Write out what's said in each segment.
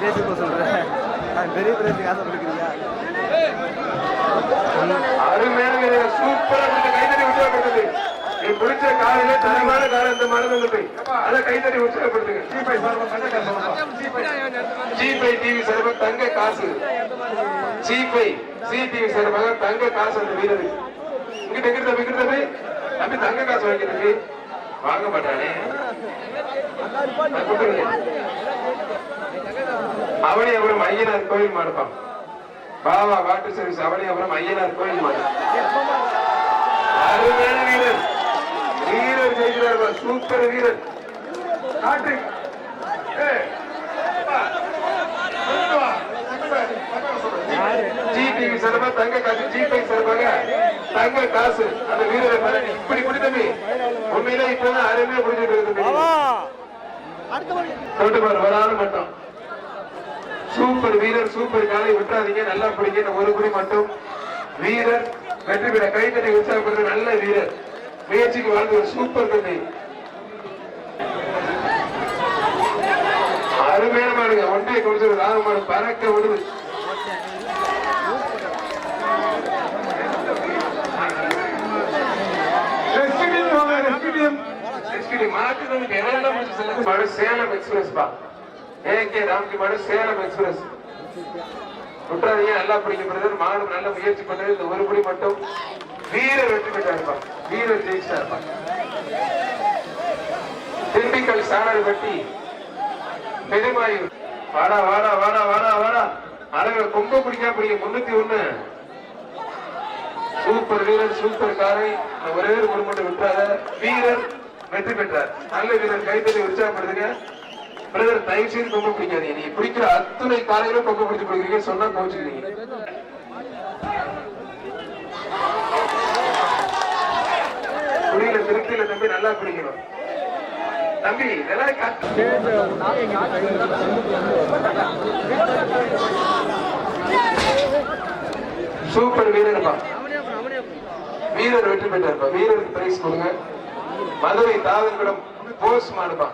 பிரேஸுக்கு போக சொல்கிறேன் பெரிய பிரேஸுக்கு காசை அருமையான வீரர் சூப்பரா இருந்து கைத்தறி உற்சாகப்படுத்துது நீ பிடிச்ச காலையில தரமான காலம் இந்த மனது போய் அதை கைத்தறி உற்சாகப்படுத்துங்க ஜிபை ஜிபை டிவி சார்பாக தங்க காசு ஜிபை ஜி டிவி சார்பாக தங்க காசு அந்த வீரருக்கு இங்கிட்ட எங்கிட்ட தம்பி தம்பி தங்க காசு வாங்க மாட்டானே. அவனி அப்புறம் ஐயனார் கோயில் மாடுப்பான். பாபா வாட்டர் சர்வீஸ் அவனி அப்புறம் ஐயனார் கோயில் மாடு. அருமையான வீரர். வீரர் ஜெயிக்கிறார் சூப்பர் வீரர். காட்டு. ஏய், வா. தங்க காசு ஜிபி சார்பாக தங்க காசு அந்த வீரரை பாரு. இப்படி குடி தம்பி உண்மையில இப்பதான் அருமையா குடிச்சிட்டு இருக்கு தம்பி. தொட்டு பாரு ஒரு ஆள் மட்டும் சூப்பர் வீரர் சூப்பர் விட்டுறாதீங்க நல்லா பிடிங்க. இந்த ஒரு குடி மட்டும். வீரர் வெற்றி பெற கைத்தறி உற்சாகப்படுற நல்ல வீரர். முயற்சிக்கு வாழ்ந்து ஒரு சூப்பர் தம்பி அருமையான மாடுங்க. ஒன்றைய கொடுத்து ஆறு மாடு பறக்க விடுது சேலம் எக்ஸ்பிரஸ் பா. ஏகே ராம்கி மாடு சேலம் எக்ஸ்பிரஸ். விட்டுறாதீங்க நல்லா பிடிக்க மாணவர் நல்ல முயற்சி பண்ணது இந்த ஒரு படி மட்டும் வீரர் வெற்றி பெற்றா வீரர் ஜெயிச்சா இருப்பா. திண்டுக்கல் பட்டி பெருமாயூர். வாடா வாடா வாடா வாடா வாடா. அழகு கொம்ப பிடிக்கா பிடிக்க முன்னூத்தி ஒண்ணு. சூப்பர் வீரர் சூப்பர் காரை. ஒரே ஒரு மட்டும் விட்டாத வீரர் வெற்றி பெற்றார். நல்ல வீரர். கைத்தறி உற்சாகப்படுத்துங்க. பிரதர் தயவு செய்து கொம்பு பிடிக்காதீங்க. நீங்க பிடிக்கிற அத்துணை காலையிலும் கொம்பு பிடிச்சு பிடிக்கிறீங்க சொன்னா கோச்சுக்கிறீங்க புரியல திருப்தியில தம்பி நல்லா பிடிக்கணும். தம்பி நல்லா சூப்பர் வீரர்ப்பா வீரர் வெற்றி பெற்றார்ப்பா வீரருக்கு பிரைஸ் கொடுங்க. மதுரை தாவன்குளம் போஸ் மாடுப்பா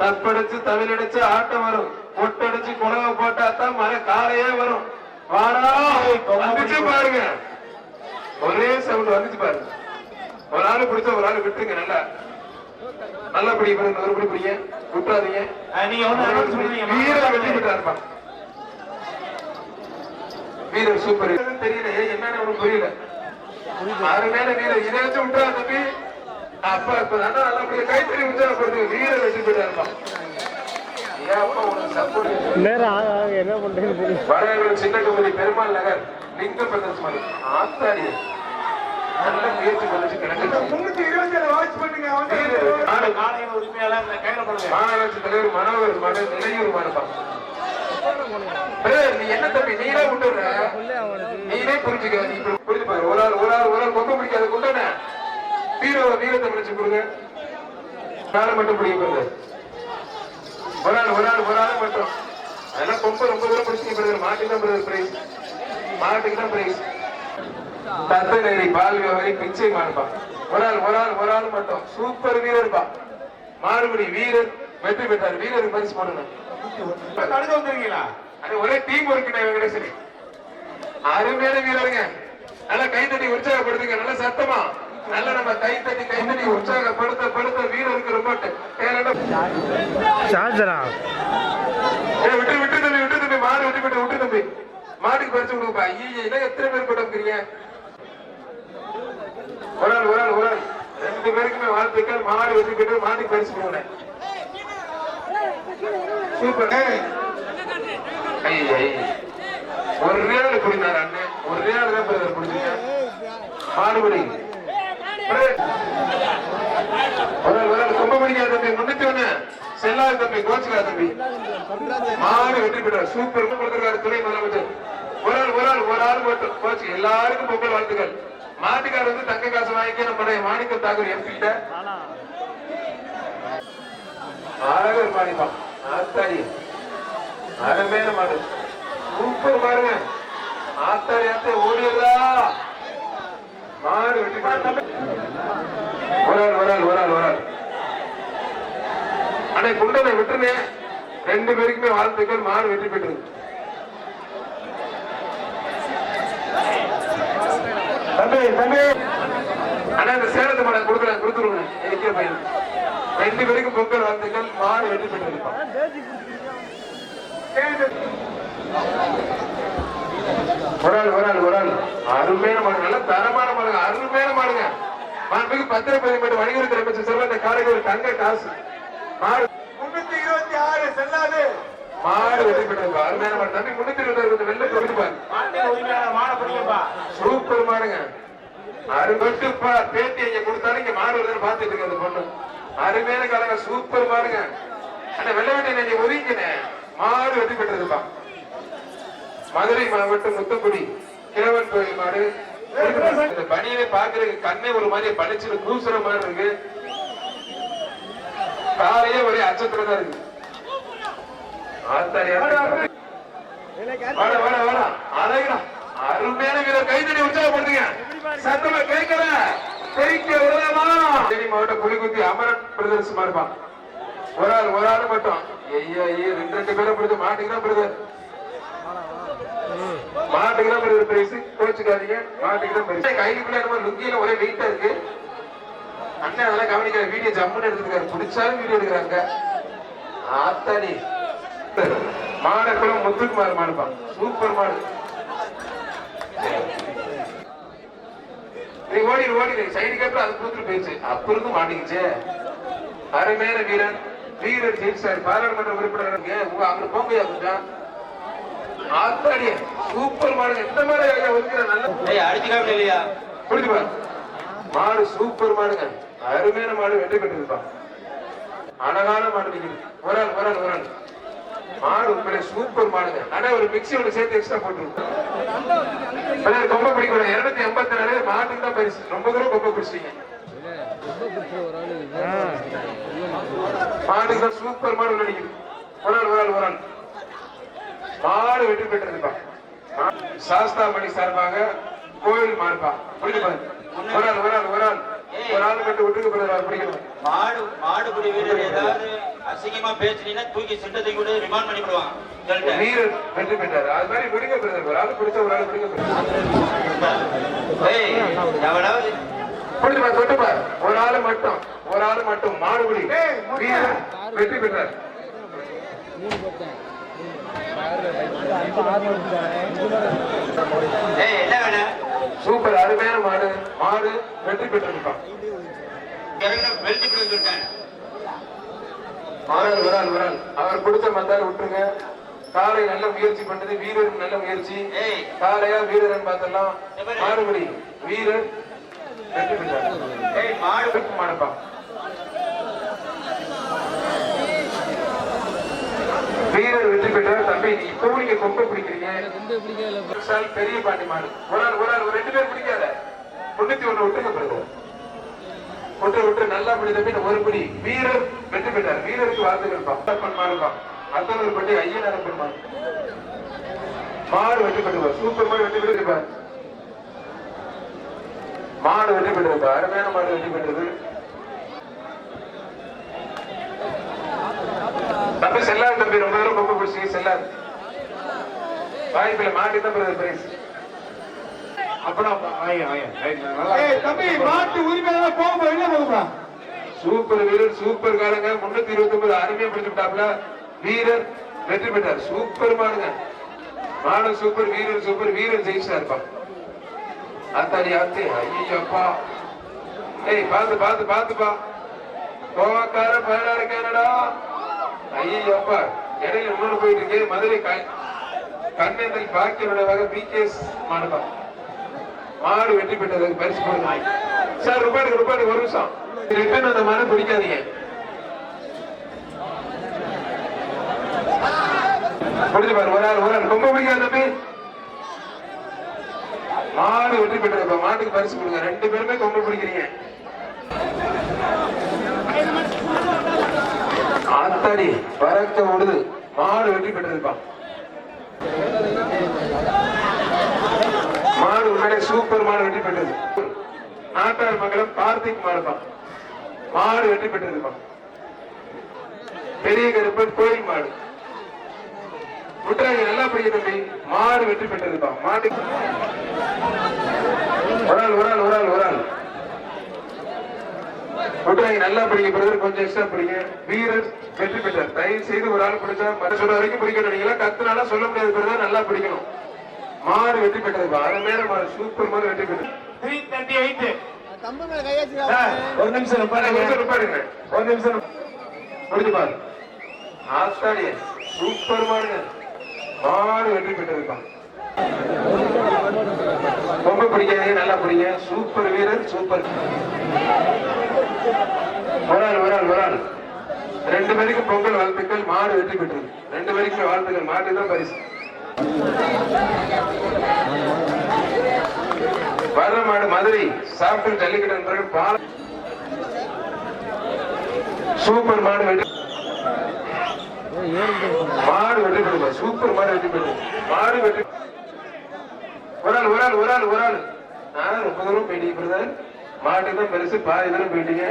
தப்படிச்சு தவிலடிச்சு ஆட்டம் வரும். ஒட்டடிச்சு குலவை போட்டா தான் மர காலையே வரும். வாடா வந்துச்சு பாருங்க. ஒரே சவுண்ட் வந்துச்சு பாருங்க. ஒரு ஆளு பிடிச்சா ஒரு ஆளு விட்டுருங்க நல்லா. நல்லா பிடி பாருங்க ஒரு பிடி பிடிங்க. நீங்க ஒண்ணு announce பண்ணுவீங்க. வீரர் சூப்பர் தெரியல என்னன்னு புரியல. அருமையான வீரர். இதை வச்சு விட்டா தம்பி. அப்பா இப்ப நல்லபடியா கைத்தறி உற்சாகப்படுத்து வீரர் வெற்றி என்ன வடகிழக்கு சின்ன கம்பெனி பெருமாள் நகர் லிங்க பிரதர்ஸ் மாதிரி ஆத்தாடி நல்ல முயற்சி பண்ணிச்சு கிடக்கு முன்னூத்தி இருபத்தி ஏழு வாட்ச் பண்ணுங்க காலையில் உரிமையாளர் இந்த கையில பண்ணுங்க மாநகராட்சி தலைவர் மனோகர் நிலையூர் என்ன தம்பி நீரே விட்டுற நீனே புரிஞ்சுக்க நீ புரிஞ்சு பாரு ஒரு ஆள் ஒரு ஆள் ஒரு ஆள் கொம்ப பிடிக்காத கொண்டானே வீர வீரத்தை பிடிச்சு கொடுங்க. மட்டும் பிடிக்க போகுது ஒரு ஆள் ஒரு ஆள் ஒரு ஆள் மட்டும். அதெல்லாம் கொம்ப ரொம்ப தூரம் பிடிச்சிங்க பிரதர். மாட்டுக்கு தான் பிரதர் பிரைஸ் மாட்டுக்கு தான் பிரைஸ் தத்தநேரி பால் வியாபாரி பிச்சை மாடுப்பா ஒரு ஆள் ஒரு ஆள் ஒரு ஆள் மட்டும். சூப்பர் வீரர்ப்பா மாறுபடி வீரர் வெற்றி பெற்றார். வீரருக்கு பரிசு வந்துருக்கீங்களா? அது ஒரே டீம் ஒர்க் வெங்கடேசன் அருமையான வீரருங்க. நல்லா கைத்தட்டி உற்சாகப்படுத்துங்க. நல்ல சத்தமா. நல்ல நம்ம கைத்தட்டி கைத்தட்டி உற்சாகப்படுத்த படுத்த வீரருக்கு டேலண்டா சார்ஜரா? ஏய், விட்டு விட்டு தம்பி விட்டு தம்பி மாடு விட்டு விட்டு விட்டு தம்பி. மாட்டுக்கு பறிச்சு கொடுப்பா. ஐயே இதை எத்தனை பேர் போட்டுக்கிறீங்க ஒரு ஆள் ஒரு ஆள் ஒரு ஆள். ரெண்டு பேருக்குமே வாழ்த்துக்கள் மாடு வெற்றி பெற்று மாட்டுக்கு பரிசு போனேன் சூப்பர். ஒரே ஆள் குடினார் அண்ணன் ஒரே ஆள் தான் குடிச்சிங்க மாடுபடி. பிரதர். தம்பி முன்னூத்தி ஒண்ணு. செல்லாத தம்பி கோச்சுக்காத தம்பி. மாடு வெற்றி பெற்றார். சூப்பர் கொடுத்திருக்காரு துணை முதலமைச்சர். ஒரு ஆள் ஒரு ஆள் ஒரு ஆள் மட்டும். கோச்சு எல்லாருக்கும் பொங்கல் வாழ்த்துக்கள். மாட்டுக்காரர் வந்து தங்க காசு வாங்கிக்க நம்முடைய மாணிக்க தாக்கூர் எம்பி கிட்ட. அழகர் மாடிப்பா ஆத்தாடி. அருமையான மாடு. சூப்பர் பாருங்க ஆத்தாடி ஆத்தா ஓடியதா மாடு வெட்டி ஒரு ஆள் ஒரு ஒரு ஒரு குண்டனை விட்டுனேன் ரெண்டு பேருக்குமே வாழ்த்துக்கள். மாடு வெற்றி பெற்றது. தம்பி தம்பி. அண்ணா இந்த சேலத்து மாடை கொடுக்குறேன் கொடுத்துருங்க. எனக்கே பையன்? ரெண்டு பேருக்கும் பொங்கல் வாழ்த்துக்கள். மாடு வெற்றி பெற்றிருப்பான் ஆள் ஒரு ஆள் அருமையான மாடு நல்ல தரமான மாடுங்க அருமையான மாடுங்க மாண்புக்கு பத்திரப்பதிவு மட்டும் வணிகத்துறை அமைச்சர் சொல்ல இந்த காலைக்கு ஒரு தங்க காசு. மாடு. முன்னூத்தி இருபத்தி ஆறு செல்லாது. மாடு வெற்றி பெற்றிருப்பா அருமையான மாடு தம்பி முன்னூத்தி இருபது கொஞ்சம் வெளில கொடுத்துப்பாரு மாட்டின் உரிமையாளர் மாட பிடிங்கப்பா சூப்பர் மாடுங்க. அருபட்டுப்பா பேட்டி இங்க கொடுத்தாலும் இங்க மாடு வருதுன்னு பாத்துட்டு இருக்கு அந்த பொண்ணு. அருமையான காலங்க சூப்பர் மாடுங்க. அந்த வெள்ளவெட்டை நீ ஒதுங்கினே மாடு வெற்றி பெற்றதுப்பா. மதுரை மாவட்டம் முத்தக்குடி கிழவன் கோயில் மாடு. இந்த பனியனை பாக்குறதுக்கு கண்ணே ஒரு மாதிரி பளிச்சுன்னு கூசுற மாதிரி இருக்கு. காலையே ஒரே அச்சத்துல தான் இருக்கு. அருமையான வீரர். கைதடி உற்சாகப்படுத்துங்க. சத்தமா கேட்கல. தெரிக்க விடலாமா? மாவட்டம் புலிகுத்தி அமரன் பிரதர்சமா இருப்பான் ஒரு ஆள் ஒரு ஆள் மட்டும். ஐயா ஐயா ரெண்டு ரெண்டு பேரும் மாட்டுக்கு தான் பிரதர். மாட்டுக்கு தான் பிரதர் பிரைஸ் கோச்சுக்காதீங்க. மாட்டுக்கு தான் பிரைஸ் கைக்குள்ள நம்ம லுங்கியில ஒரே வெயிட்டா இருக்கு. அண்ணன் அதெல்லாம் கவனிக்கிற வீடியோ ஜம்முன்னு எடுத்துருக்காரு. பிடிச்சாலும் வீடியோ எடுக்கிறாங்க. ஆத்தாடி. மாடக்குளம் முத்துக்குமார் மாடுப்பான் சூப்பர் மாடு. நீ ஓடி ஓடி சைடு கேப்ல அது கொடுத்துட்டு போயிடுச்சு. அப்ப இருந்து மாட்டிக்கிச்சு. அருமையான வீரன். வீரர் ஜெயிச்சார். பாராளுமன்ற உறுப்பினர் அங்க போங்க கொஞ்சம் ஆத்தாடி சூப்பர் மாடு எந்த மாதிரி ஐயா ஒதுக்கிற நல்ல ஏய் அடிச்சுக்காம இல்லையா புரிஞ்சு பாரு மாடு சூப்பர் மாடுங்க. அருமையான மாடு வெற்றி பெற்றிருப்பான் அழகான மாடு நிக்குது. ஒரு ஆள் ஒரு ஆள் ஒரு ஆள் மாடு உண்மையிலே சூப்பர் மாடுங்க. ஆனா ஒரு மிக்ஸி ஒன்று சேர்த்து எக்ஸ்ட்ரா போட்டுருக்கோம் ரொம்ப பிடிக்கும் இருநூத்தி எண்பத்தி நாலு மாட்டுக்கு தான் பரிசு. ரொம்ப தூரம் ரொம்ப பிடிச்சிட்டீங்க. மாட்டுக்கு தான் சூப்பர் மாடு நடிக்குது ஒரு ஆள் ஒரு ஆள் ஒரு ஆள் மாடு வெற்றி பெற்றிருப்பா சாஸ்தா மணி சார்பாக கோயில் மாறுப்பா. புரிஞ்சு பாரு. ஒரு ஆள் ஒரு ஆள் ஒரு ஆள். ஒரு ஆள் மட்டும் விட்டுக்கு பிறகு பிடிக்கணும் மாடு மாடுபிடி வீரர் ஏதாவது அசிங்கமா பேசுனீங்கன்னா தூக்கி சிட்ட தூக்கி விட்டு ரிமாண்ட் பண்ணி விடுவான் சொல்லிட்டேன் வீரர் வெற்றி பெற்றாரு அது மாதிரி விடுங்க பிரதர் ஒரு ஆள் பிடிச்ச ஒரு ஆள் விடுங்க எவனாவது. புரிஞ்சு பாரு தொட்டு பாரு. ஒரு ஆள் மட்டும் ஒரு ஆள் மட்டும் மாடுபிடி வீரர் வெற்றி பெற்றார். சூப்பர் அருமையான மாடு. மாடு வெற்றி சொல்லிட்டேன் மாணவர் ஒரு ஆள் அவர் கொடுத்த மந்தார் விட்டுருங்க. காலை நல்ல முயற்சி பண்ணது வீரர் நல்ல முயற்சி. ஏய். காலையா வீரரன் பார்த்தலாம் மாறுபடி. வீரர் வெற்றி பெற்றார். ஏய் மாடு. மாடுப்பா. வீரர் வெற்றி பெற்றார். தம்பி இப்பவும் நீங்க கொம்பை பிடிக்கிறீங்க. பெரிய பாண்டி மாடு. ஒரு ஆள் ஒரு ஆள் ரெண்டு பேர் பிடிக்காத. முன்னூத்தி ஒண்ணு விட்டுங்க பிறகு விட்டு விட்டு நல்லா பிடி தம்பி ஒரு பிடி. வீரர் வெற்றி பெற்றார். வீரருக்கு வாழ்த்துக்கள் பா. மாடுப்பா அத்தனூர் பட்டி ஐயனார் பெருமாள் மாடு. வெற்றி பெற்றுவார் சூப்பர் மாடு வெற்றி பெற்றிருப்பார் மாடு வெற்றி பெற்றிருப்பார் அருமையான மாடு வெற்றி பெற்றது. தம்பி செல்லாது தம்பி ரொம்ப தூரம் கொம்பு பிடிச்சி செல்லாது. வாய்ப்பில் மாட்டி தான் பெறுது பிரைஸ் சூப்பர் வீரர் சூப்பர் காரங்க முன்னூத்தி இருபத்தி ஒன்பது அருமையா வீரர் வெற்றி பெற்றார். சூப்பர் மாடுங்க. மாடு சூப்பர் வீரர் சூப்பர். வீரர் ஜெயிச்சா இருப்பான் அத்தாடி அத்தே ஐயப்பா. ஏய் பாத்து பாத்து பாத்துப்பா கோவாக்கார பயனாரு கேனடா ஐயப்பா இடையில இன்னொரு போயிட்டு இருக்கு. மதுரை கண்ணேந்தல் பாக்கிய விளைவாக எஸ் மாடுபா மாடு வெற்றி பெற்றதுக்கு பரிசு போடுங்க சார் ரூபாய்க்கு ரூபாய்க்கு ஒரு நிமிஷம். ரிட்டர்ன் அந்த மாடு பிடிக்காதீங்க. புரிஞ்சு பாரு ஒரு ஆள் ஒரு ஆள். ரொம்ப பிடிக்காது தம்பி. மாடு வெற்றி பெற்றது மாட்டுக்கு பரிசு கொடுங்க. ரெண்டு பேருமே கொம்பு பிடிக்கிறீங்க. ஆத்தாடி பறக்க பொழுது மாடு வெற்றி பெற்றிருப்பான். மாடு உண்மையிலே சூப்பர் மாடு வெற்றி பெற்றது. நாட்டார் மங்கலம் கார்த்திக் மாடுதான். மாடு வெற்றி பெற்றிருப்பான். பெரிய கருப்பன் கோயில் மாடு. முட்டாங்க நல்லா பிடிக்க தம்பி மாடு வெற்றி பெற்றிருப்பான். மாடு ஒரு ஆள் ஒரு ஆள் ஒரு ஆள் ஒரு ஆள். முட்டாங்க நல்லா பிடிக்க பிரதர் கொஞ்சம் எக்ஸ்ட்ரா பிடிங்க. வீரர் வெற்றி பெற்றார். தயவு செய்து ஒரு ஆள் பிடிச்சா மறு சொல்ற வரைக்கும் பிடிக்கணும் நீங்களா கத்துனால சொல்ல முடியாது பிரதர் நல்லா பிடிக்கணும். மாடு வெற்றி பெற்றதுப்பா அருமையான மாடு சூப்பர் மாடு வெற்றி பெற்றது. த்ரீ தேர்ட்டி எயிட் ஒரு நிமிஷம் பாருங்க ஒரு நிமிஷம் பாருங்க ஒரு நிமிஷம். முடிஞ்சு பாரு. ஆஸ்திரேலியா சூப்பர் மாடுங்க மாடு வெற்றி பெற்றிருக்கான் ரொம்ப பிடிக்காதீங்க நல்லா பிடிங்க. சூப்பர் வீரர் சூப்பர் ஒரு ஆள் ஒரு ஆள் ஒரு ஆள் ரெண்டு பேருக்கு பொங்கல் வாழ்த்துக்கள் மாடு வெற்றி பெற்றது. ரெண்டு பேருக்கு வாழ்த்துக்கள் மாட்டு தான் பரிசு. வர்ற மாடு மதுரை சாப்பிட்டு ஜல்லிக்கட்டு நண்பர்கள் சூப்பர் மாடு வெற்றி. மாடு வெற்றி பெறுமா சூப்பர் மாடு வெற்றி பெற்று மாடு வெற்றி. ஒரு ஆள் ஒரு ஆள் ஒரு ஆள் ஒரு ஆள் நான் ரொம்ப தூரம் போயிட்டீங்க பிரதர் மாட்டு தான் பெருசு பாதி தூரம் போயிட்டீங்க.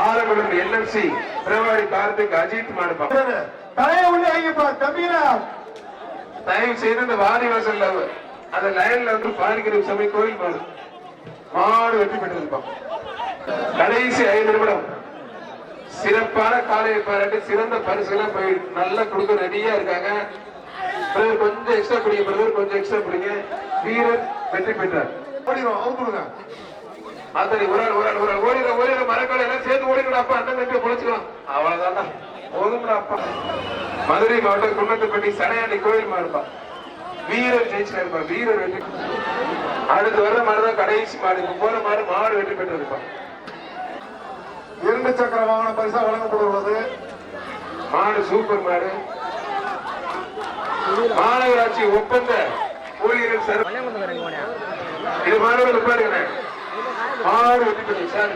ஆலங்குளம் என்எஃப்சி பிரவாடி கார்த்திக் அஜித் மாடுப்பா. தலைய உள்ள தயவு செய்து இந்த வாரி வாசல்ல அந்த லைன்ல வந்து பாலிக்கிற சமய கோயில் மாடு. மாடு வெற்றி பெற்றிருப்பான் கடைசி ஐந்து நிமிடம். சிறப்பான காலையை பாராட்டி சிறந்த பரிசுகளை போய் நல்லா கொடுக்க ரெடியா இருக்காங்க. கொஞ்சம் எக்ஸ்ட்ரா பிடிங்க கொஞ்சம் எக்ஸ்ட்ரா பிடிங்க வீரர் வெற்றி பெற்றார். ஓடிடும் அவுத்துடுங்க அத்தனை ஒரு ஆள் ஒரு ஆள் ஒரு ஆள். ஓடிட ஓடிட மரக்கால எல்லாம் சேர்ந்து ஓடிக்கணும் அப்பா அண்ணன் தம்பி பொழைச்சுக்கலாம். அவ்வளவுதான்டா. போதும்டா அப்பா. மதுரை மாவட்டம் குன்னத்துப்பட்டி சடையாண்டி கோயில் மாடுப்பா. வீரர் ஜெயிச்சுட்டா இருப்பா வீரர் வெற்றி. அடுத்து வர்ற மாடுதான் கடைசி மாடு. இப்ப போற மாடு மாடு வெற்றி பெற்றிருப்பா இரண்டு சக்கர வாகன பரிசா வழங்கப்படுவது மாடு சூப்பர் மாடு. மாநகராட்சி ஒப்பந்த ஊழியர்கள் சர். இது மாணவர்கள் பாருங்க பெற்று சார்